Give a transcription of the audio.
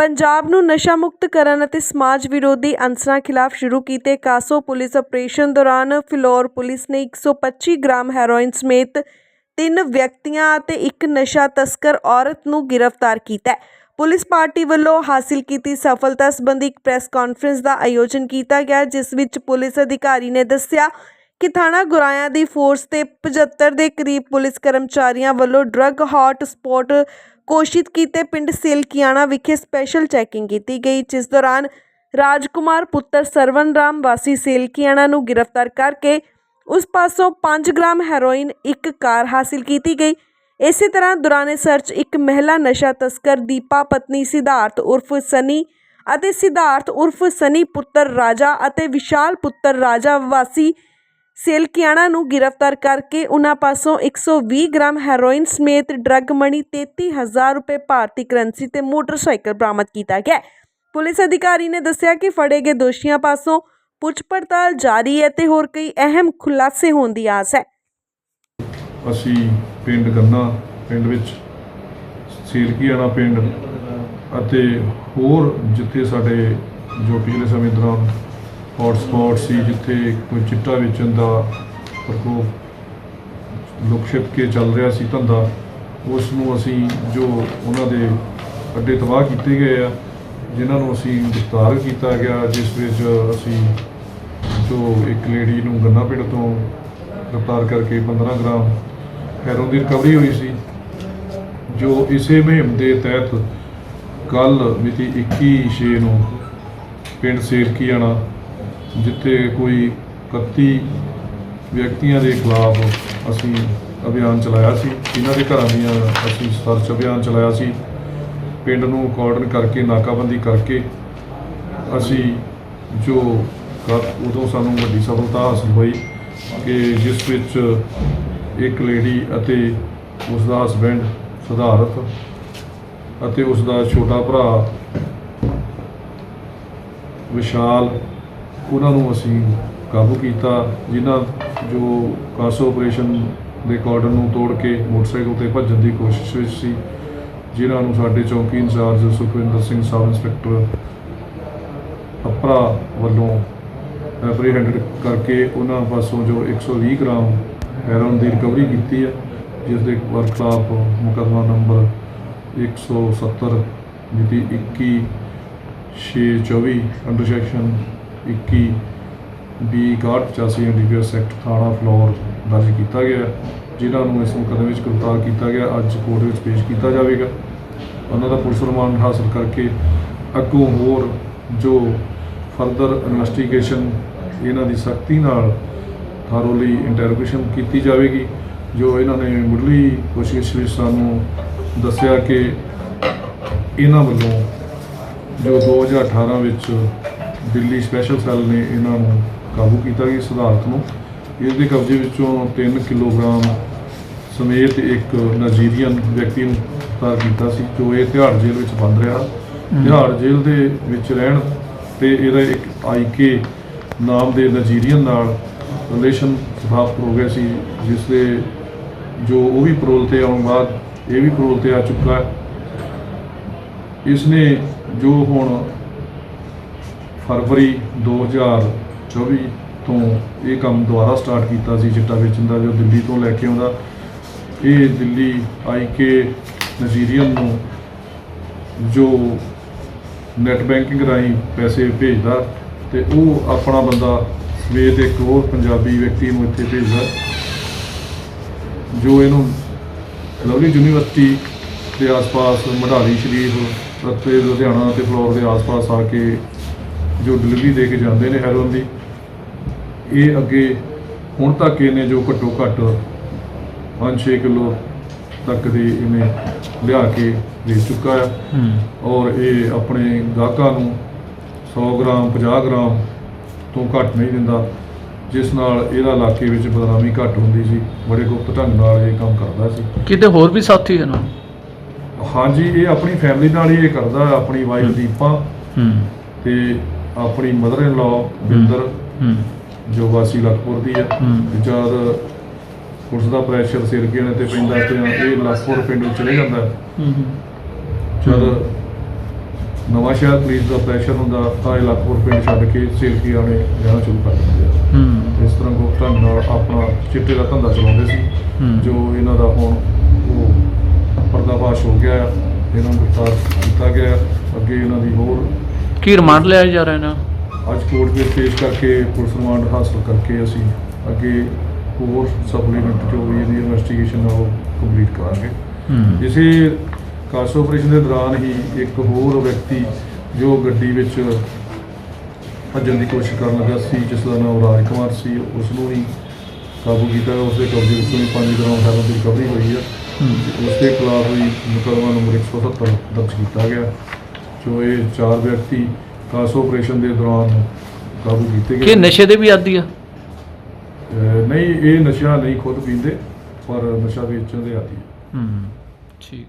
ਪੰਜਾਬ ਨੂੰ ਨਸ਼ਾ ਮੁਕਤ ਕਰਨ ਅਤੇ ਸਮਾਜ ਵਿਰੋਧੀ ਅਨਸਰਾਂ ਖਿਲਾਫ ਸ਼ੁਰੂ ਕੀਤੇ ਕਾਸੋ ਪੁਲਿਸ ਆਪਰੇਸ਼ਨ ਦੌਰਾਨ ਫਿਲੌਰ ਪੁਲਿਸ ਨੇ 125 ਗ੍ਰਾਮ ਹੈਰੋਇਨ ਸਮੇਤ ਤਿੰਨ ਵਿਅਕਤੀਆਂ ਅਤੇ ਇੱਕ ਨਸ਼ਾ ਤਸਕਰ ਔਰਤ ਨੂੰ ਗ੍ਰਿਫਤਾਰ ਕੀਤਾ ਹੈ। ਪੁਲਿਸ ਪਾਰਟੀ ਵੱਲੋਂ ਹਾਸਿਲ ਕੀਤੀ ਸਫਲਤਾ ਸੰਬੰਧੀ ਇੱਕ ਪ੍ਰੈਸ ਕਾਨਫਰੰਸ ਦਾ ਆਯੋਜਨ ਕੀਤਾ ਗਿਆ, ਜਿਸ ਵਿੱਚ ਪੁਲਿਸ ਅਧਿਕਾਰੀ ਨੇ ਦੱਸਿਆ ਕਿ ਥਾਣਾ ਗੁਰਾਇਆ ਦੀ ਫੋਰਸ ਤੇ 75 ਦੇ ਕਰੀਬ ਪੁਲਿਸ ਕਰਮਚਾਰੀਆਂ ਵੱਲੋਂ ਡਰੱਗ ਹੌਟ ਸਪੌਟ ਘੋਸ਼ਿਤ ਕੀਤੇ ਪਿੰਡ ਸਿਲਕੀਆਣਾ ਵਿਖੇ ਸਪੈਸ਼ਲ ਚੈਕਿੰਗ ਕੀਤੀ ਗਈ, ਜਿਸ ਦੌਰਾਨ ਰਾਜਕੁਮਾਰ ਪੁੱਤਰ ਸਰਵਨ ਰਾਮ ਵਾਸੀ ਸਿਲਕੀਆਣਾ ਨੂੰ ਗ੍ਰਿਫਤਾਰ ਕਰਕੇ ਉਸ ਪਾਸੋਂ 5 ਗ੍ਰਾਮ ਹੈਰੋਇਨ, ਇੱਕ ਕਾਰ ਹਾਸਿਲ ਕੀਤੀ ਗਈ। ਇਸੇ ਤਰ੍ਹਾਂ ਦੌਰਾਨੇ ਸਰਚ ਇੱਕ ਮਹਿਲਾ ਨਸ਼ਾ ਤਸਕਰ ਦੀਪਾ ਪਤਨੀ ਸਿਧਾਰਥ ਉਰਫ ਸਨੀ ਅਤੇ ਸਿਧਾਰਥ ਉਰਫ ਸਨੀ ਪੁੱਤਰ ਰਾਜਾ ਅਤੇ ਵਿਸ਼ਾਲ ਪੁੱਤਰ ਰਾਜਾ ਵਾਸੀ ਸੇਲਕਿਆਣਾ ਨੂੰ ਗ੍ਰਿਫਤਾਰ ਕਰਕੇ ਉਨ੍ਹਾਂ ਪਾਸੋਂ 120 ਗ੍ਰਾਮ ਹੈਰੋਇਨ ਸਮੇਤ ਡਰੱਗ ਮਣੀ 33000 ਰੁਪਏ ਭਾਰਤੀ ਕਰੰਸੀ ਤੇ ਮੋਟਰਸਾਈਕਲ ਬਰਾਮਦ ਕੀਤਾ ਗਿਆ ਹੈ। ਪੁਲਿਸ ਅਧਿਕਾਰੀ ਨੇ ਦੱਸਿਆ ਕਿ ਫੜੇ ਗਏ ਦੋਸ਼ੀਆਂ ਪਾਸੋਂ ਪੁੱਛ ਪੜਤਾਲ ਜਾਰੀ ਹੈ ਤੇ ਹੋਰ ਕਈ ਅਹਿਮ ਖੁਲਾਸੇ ਹੋਣ ਦੀ ਆਸ ਹੈ ਅਸੀਂ ਪਿੰਡ ਗੰਨਾ ਪਿੰਡ ਵਿੱਚ, ਸੀਲਕੀਆਣਾ ਪਿੰਡ ਅਤੇ ਹੋਰ ਜਿੱਥੇ ਸਾਡੇ ਜੋ ਪਿਛਲੇ ਸਮੇਂ ਦੌਰਾਨ ਹੌਟ ਸਪੌਟ ਸੀ ਜਿੱਥੇ ਕੋਈ ਚਿੱਟਾ ਵੇਚਣ ਦਾ ਪ੍ਰਕੋਪ ਲੁਕ ਛਿਪ ਕੇ ਚੱਲ ਰਿਹਾ ਸੀ ਧੰਦਾ ਉਸ ਨੂੰ ਅਸੀਂ ਜੋ ਉਹਨਾਂ ਦੇ ਅੱਡੇ ਤਬਾਹ ਕੀਤੇ ਗਏ ਆ, ਜਿਨ੍ਹਾਂ ਨੂੰ ਅਸੀਂ ਗ੍ਰਿਫਤਾਰ ਕੀਤਾ ਗਿਆ, ਜਿਸ ਵਿੱਚ ਅਸੀਂ ਜੋ ਇੱਕ ਲੇਡੀ ਨੂੰ ਗੰਨਾ ਪਿੰਡ ਤੋਂ ਗ੍ਰਿਫਤਾਰ ਕਰਕੇ 15 ਗ੍ਰਾਮ ਹੈਰੋਨ ਦੀ ਰਿਕਵਰੀ ਹੋਈ ਸੀ, ਜੋ ਇਸੇ ਮੁਹਿੰਮ ਦੇ ਤਹਿਤ ਕੱਲ ਮਿਤੀ 21 ਛੇ ਨੂੰ ਪਿੰਡ ਸੇਰਕੀਆਣਾ ਜਿੱਥੇ ਕੋਈ 31 ਵਿਅਕਤੀਆਂ ਦੇ ਖਿਲਾਫ ਅਸੀਂ ਅਭਿਆਨ ਚਲਾਇਆ ਸੀ ਇਹਨਾਂ ਦੇ ਘਰਾਂ ਦੀਆਂ ਅਸੀਂ ਸਰਚ ਅਭਿਆਨ ਚਲਾਇਆ ਸੀ, ਪਿੰਡ ਨੂੰ ਕਾਰਡਨ ਕਰਕੇ, ਨਾਕਾਬੰਦੀ ਕਰਕੇ ਅਸੀਂ ਜੋ ਉਦੋਂ ਸਾਨੂੰ ਵੱਡੀ ਸਫਲਤਾ ਹਾਸਲ ਹੋਈ ਕਿ ਜਿਸ ਵਿੱਚ ਇੱਕ ਲੇਡੀ ਅਤੇ ਉਸ ਦਾ ਹਸਬੈਂਡ ਸਿਧਾਰਥ ਅਤੇ ਉਸ ਦਾ ਛੋਟਾ ਭਰਾ ਵਿਸ਼ਾਲ ਉਹਨਾਂ ਨੂੰ ਅਸੀਂ ਕਾਬੂ ਕੀਤਾ, ਜਿਨ੍ਹਾਂ ਜੋ ਕਾਸੋ ਆਪਰੇਸ਼ਨ ਦੇ ਕਾਰਡਨ ਨੂੰ ਤੋੜ ਕੇ ਮੋਟਰਸਾਈਕਲ ਤੇ ਭੱਜਣ ਦੀ ਕੋਸ਼ਿਸ਼ ਵਿੱਚ ਸੀ, ਜਿਨ੍ਹਾਂ ਨੂੰ ਸਾਡੇ ਚੌਕੀ incharge Sukhwinder Singh, sub inspector Apra ਵੱਲੋਂ ਐਪਰੀਹੈਂਡ ਕਰਕੇ ਉਹਨਾਂ ਪਾਸੋਂ ਜੋ 120 ਗ੍ਰਾਮ ਹੈਰੋਨ ਦੀ ਰਿਕਵਰੀ ਕੀਤੀ ਹੈ, ਜਿਸ ਦੇ ਖਿਲਾਫ ਮੁਕੱਦਮਾ ਨੰਬਰ 170 ਮਿਤੀ 21 624 under section 21 B 85 NDPS act ਥਾਣਾ ਫਲੋਰ ਦਰਜ ਕੀਤਾ ਗਿਆ। ਜਿਨ੍ਹਾਂ ਨੂੰ ਇਸ ਮੁਕੱਦਮੇ ਵਿੱਚ ਗ੍ਰਿਫਤਾਰ ਕੀਤਾ ਗਿਆ। ਅੱਜ ਕੋਰਟ ਵਿੱਚ ਪੇਸ਼ ਕੀਤਾ ਜਾਵੇਗਾ। ਉਹਨਾਂ ਦਾ ਪੁਲਿਸ ਰਿਮਾਂਡ ਹਾਸਲ ਕਰਕੇ ਅੱਗੋਂ ਹੋਰ ਜੋ ਫਰਦਰ ਇਨਵੈਸਟੀਗੇਸ਼ਨ ਇਹਨਾਂ ਦੀ ਸਖਤੀ ਨਾਲ ਥਾਰੋਲੀ ਇੰਟਰੋਗੇਸ਼ਨ ਕੀਤੀ ਜਾਵੇਗੀ, ਜੋ ਇਹਨਾਂ ਨੇ ਮੁੱਢਲੀ ਕੋਸ਼ਿਸ਼ ਵਿੱਚ ਸਾਨੂੰ ਦੱਸਿਆ ਕਿ ਇਹਨਾਂ ਵੱਲੋਂ ਜੋ 2018 ਵਿੱਚ ਦਿੱਲੀ ਸਪੈਸ਼ਲ ਸੈੱਲ ਨੇ ਇਹਨਾਂ ਨੂੰ ਕਾਬੂ ਕੀਤਾ ਗਿਆ ਸਿਧਾਰਥ ਨੂੰ। ਇਸ ਦੇ ਕਬਜ਼ੇ ਵਿੱਚੋਂ 3 ਕਿਲੋਗ੍ਰਾਮ ਸਮੇਤ ਇੱਕ ਨਾਈਜੀਰੀਅਨ ਵਿਅਕਤੀ ਨੂੰ ਗ੍ਰਿਫਤਾਰ ਕੀਤਾ ਸੀ ਜੋ ਇਹ ਤਿਹਾੜ ਜੇਲ੍ਹ ਵਿੱਚ ਬੰਦ ਰਿਹਾ। ਤਿਹਾੜ ਜੇਲ੍ਹ ਦੇ ਵਿੱਚ ਰਹਿਣ ਤੇ ਇਹਦਾ ਇੱਕ ਆਈਕੇ ਨਾਮ ਦੇ ਨਾਈਜੀਰੀਅਨ ਨਾਲ ਰਿਲੇਸ਼ਨ ਸਥਾਪਿਤ ਹੋ ਗਿਆ ਸੀ ਜਿਸ ਦੇ ਜੋ ਉਹ ਵੀ ਪਰੋਲ ਤੇ ਆਉਣ ਬਾਅਦ ਇਹ ਵੀ ਪਰੋਲ ਤੇ ਆ ਚੁੱਕਾ ਹੈ। ਇਸ ਨੇ ਜੋ ਹੁਣ ਫਰਵਰੀ 2024 ਤੋਂ ਇਹ ਕੰਮ ਦੁਬਾਰਾ ਸਟਾਰਟ ਕੀਤਾ ਸੀ ਚਿੱਟਾ ਵੇਚਣ ਦਾ, ਜੋ ਦਿੱਲੀ ਤੋਂ ਲੈ ਕੇ ਆਉਂਦਾ। ਇਹ ਦਿੱਲੀ ਆਈ ਕੇ ਨਜ਼ੀਰੀਅਨ ਨੂੰ ਜੋ ਨੈਟ ਬੈਂਕਿੰਗ ਰਾਹੀਂ ਪੈਸੇ ਭੇਜਦਾ ਤੇ ਉਹ ਆਪਣਾ ਬੰਦਾ ਸਮੇਤ ਇੱਕ ਹੋਰ ਪੰਜਾਬੀ ਵਿਅਕਤੀ ਨੂੰ ਇੱਥੇ ਭੇਜਦਾ, ਜੋ ਇਹਨੂੰ ਲਵਲੀ ਯੂਨੀਵਰਸਿਟੀ ਦੇ ਆਸ-ਪਾਸ, ਮਢਾਲੀ ਸ਼ਰੀਫ ਅਤੇ ਲੁਧਿਆਣਾ ਤੇ ਫਲੋਰ ਦੇ ਆਸ-ਪਾਸ ਆ ਕੇ ਜੋ ਡਿਲੀਵਰੀ ਦੇ ਕੇ ਜਾਂਦੇ ਨੇ ਹੈਰੋਨ ਦੀ ਇਹ ਅੱਗੇ ਹੁਣ ਤੱਕ ਇਹਨੇ ਜੋ ਘੱਟੋ ਘੱਟ 5-6 ਕਿਲੋ ਤੱਕ ਦੀ ਇਹਨੇ ਲਿਆ ਕੇ ਵੇਚ ਚੁੱਕਾ ਹੈ। ਔਰ ਇਹ ਆਪਣੇ ਗਾਹਕਾਂ ਨੂੰ 100 ਗ੍ਰਾਮ 50 ਗ੍ਰਾਮ ਤੋਂ ਘੱਟ ਨਹੀਂ ਦਿੰਦਾ ਜਿਸ ਨਾਲ ਇਹਦਾ ਇਲਾਕੇ ਵਿੱਚ ਬਦਨਾਮੀ ਘੱਟ ਹੁੰਦੀ ਸੀ ਬੜੇ ਗੁਪਤ ਢੰਗ ਨਾਲ ਇਹ ਕੰਮ ਕਰਦਾ ਸੀ। ਕਿਤੇ ਹੋਰ ਵੀ ਸਾਥੀ ਹਨ ਹਾਂਜੀ ਇਹ ਆਪਣੀ ਫੈਮਿਲੀ ਨਾਲ ਹੀ ਇਹ ਕਰਦਾ ਆਪਣੀ ਵਾਈਫ ਦੀਪਾ। ਹੂੰ। ਤੇ ਆਪਣੀ ਮਦਰ ਇਨ ਲਾਅ ਬਿੰਦਰ ਜੋ ਵਾਸੀ ਲਖਪੁਰ ਦੀ ਹੈ। ਜਦ ਪੁਲਿਸ ਦਾ ਪ੍ਰੈਸ਼ਰ ਸਿਰ ਗਿਣੇ ਤੇ ਪੈਂਦਾ ਤੇ ਇਹ ਲਖਪੁਰ ਪਿੰਡ ਵਿੱਚ ਚਲੇ ਜਾਂਦਾ। ਜਦ ਨਵਾਂ ਸ਼ਹਿਰ ਪੁਲਿਸ ਦਾ ਪ੍ਰੈਸ਼ਰ ਹੁੰਦਾ ਤਾਂ ਇਹ ਲਖਪੁਰ ਪਿੰਡ ਛੱਡ ਕੇ ਸੇਲਕੀ ਆਣੇ ਰਹਿਣਾ ਸ਼ੁਰੂ ਕਰ ਦਿੰਦੇ ਆ। ਹੂੰ। ਇਸ ਤਰ੍ਹਾਂ ਗੁਪਤ ਨਾਲ ਆਪਣਾ ਚਿੱਟੇ ਦਾ ਧੰਦਾ ਚਲਾਉਂਦੇ ਸੀ। ਜੋ ਇਹਨਾਂ ਦਾ ਹੁਣ ਉਹ ਪਰਦਾਫਾਸ਼ ਹੋ ਗਿਆ। ਇਹਨਾਂ ਨੂੰ ਗ੍ਰਿਫਤਾਰ ਕੀਤਾ ਗਿਆ। ਅੱਗੇ ਇਹਨਾਂ ਦੀ ਹੋਰ ਕੀ ਰਿਮਾਂਡ ਲਿਆ ਜਾ ਰਿਹਾ ਨਾ ਅੱਜ ਕੋਰਟ ਵਿੱਚ ਪੇਸ਼ ਕਰਕੇ ਪੁਲਿਸ ਰਿਮਾਂਡ ਹਾਸਲ ਕਰਕੇ ਅਸੀਂ ਅੱਗੇ ਹੋਰ ਸਪਲੀਮੈਂਟ ਜੋ ਵੀ ਇਹਦੀ ਇਨਵੈਸਟੀਗੇਸ਼ਨ ਆ ਉਹ ਕੰਪਲੀਟ ਕਰਾਂਗੇ। ਇਸੇ ਕਾਸੋ ਆਪਰੇਸ਼ਨ ਦੇ ਦੌਰਾਨ ਹੀ ਇੱਕ ਹੋਰ ਵਿਅਕਤੀ ਜੋ ਗੱਡੀ ਵਿੱਚ ਭੱਜਣ ਦੀ ਕੋਸ਼ਿਸ਼ ਕਰਨ ਲੱਗਾ ਸੀ ਜਿਸ ਦਾ ਨਾਮ ਰਾਜ ਕੁਮਾਰ ਸੀ ਉਸ ਨੂੰ ਵੀ ਕਾਬੂ ਕੀਤਾ ਉਸ ਦੇ ਕਬਜ਼ੇ ਵਿੱਚੋਂ ਵੀ 5 ਗ੍ਰਾਮ ਹੈਰੋਇਨ ਦੀ ਰਿਕਵਰੀ ਹੋਈ ਹੈ। ਉਸ ਦੇ ਖਿਲਾਫ ਵੀ ਮੁਕੱਦਮਾ ਨੰਬਰ 177 ਦਰਜ ਕੀਤਾ ਗਿਆ। ਜੋ ਇਹ ਚਾਰ ਵਿਅਕਤੀ ਕਾਸੋ ਆਪਰੇਸ਼ਨ ਦੇ ਦੌਰਾਨ ਕਾਬੂ ਕੀਤੇ ਕਿ ਗਏ ਨਸ਼ੇ ਦੇ ਵੀ ਆਦੀ ਆ? ਅਹ ਨਹੀਂ ਇਹ ਨਸ਼ਾ ਨਹੀਂ ਖੁਦ ਪੀਂਦੇ ਪਰ ਨਸ਼ਾ ਵੇਚਣ ਦੇ ਆਦੀ ਹੂੰ ਠੀਕ।